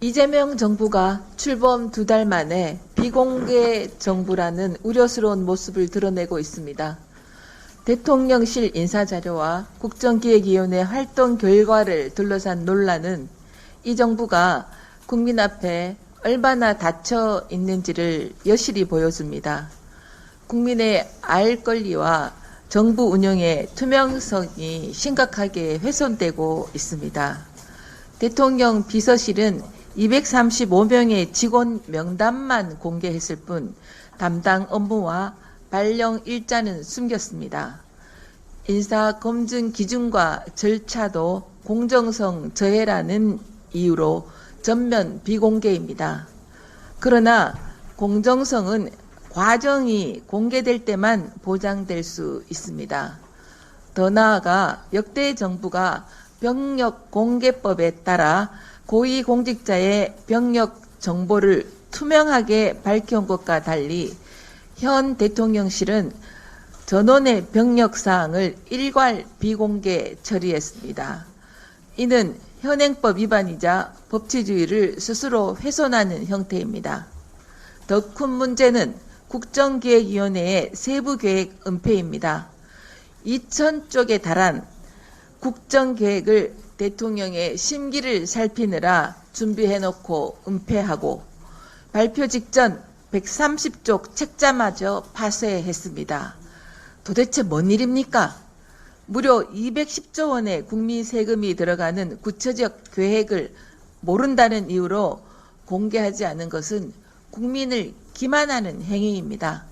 이재명 정부가 출범 두 달 만에 비공개 정부라는 우려스러운 모습을 드러내고 있습니다. 대통령실 인사자료와 국정기획위원회 활동 결과를 둘러싼 논란은 이 정부가 국민 앞에 얼마나 닫혀 있는지를 여실히 보여줍니다. 국민의 알 권리와 정부 운영의 투명성이 심각하게 훼손되고 있습니다. 대통령 비서실은 235명의 직원 명단만 공개했을 뿐 담당 업무와 발령 일자는 숨겼습니다. 인사 검증 기준과 절차도 공정성 저해라는 이유로 전면 비공개입니다. 그러나 공정성은 과정이 공개될 때만 보장될 수 있습니다. 더 나아가 역대 정부가 병력 공개법에 따라 고위공직자의 병력 정보를 투명하게 밝혀온 것과 달리 현 대통령실은 전원의 병력 사항을 일괄 비공개 처리했습니다. 이는 현행법 위반이자 법치주의를 스스로 훼손하는 형태입니다. 더 큰 문제는 국정기획위원회의 세부계획 은폐입니다. 2,000쪽에 달한 국정계획을 대통령의 심기를 살피느라 준비해놓고 은폐하고 발표 직전 130쪽 책자마저 파쇄했습니다. 도대체 뭔 일입니까? 무려 210조 원의 국민 세금이 들어가는 구체적 계획을 모른다는 이유로 공개하지 않은 것은 국민을 기만하는 행위입니다.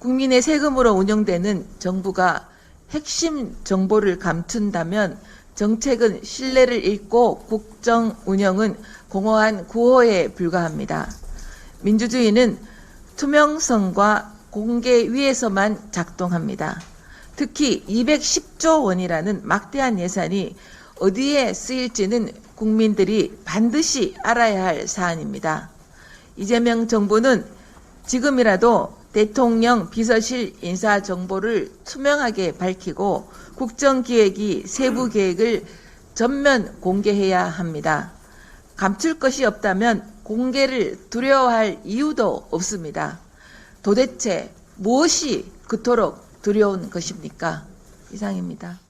국민의 세금으로 운영되는 정부가 핵심 정보를 감춘다면 정책은 신뢰를 잃고 국정 운영은 공허한 구호에 불과합니다. 민주주의는 투명성과 공개 위에서만 작동합니다. 특히 210조 원이라는 막대한 예산이 어디에 쓰일지는 국민들이 반드시 알아야 할 사안입니다. 이재명 정부는 지금이라도 대통령 비서실 인사 정보를 투명하게 밝히고 국정기획이 세부 계획을 전면 공개해야 합니다. 감출 것이 없다면 공개를 두려워할 이유도 없습니다. 도대체 무엇이 그토록 두려운 것입니까? 이상입니다.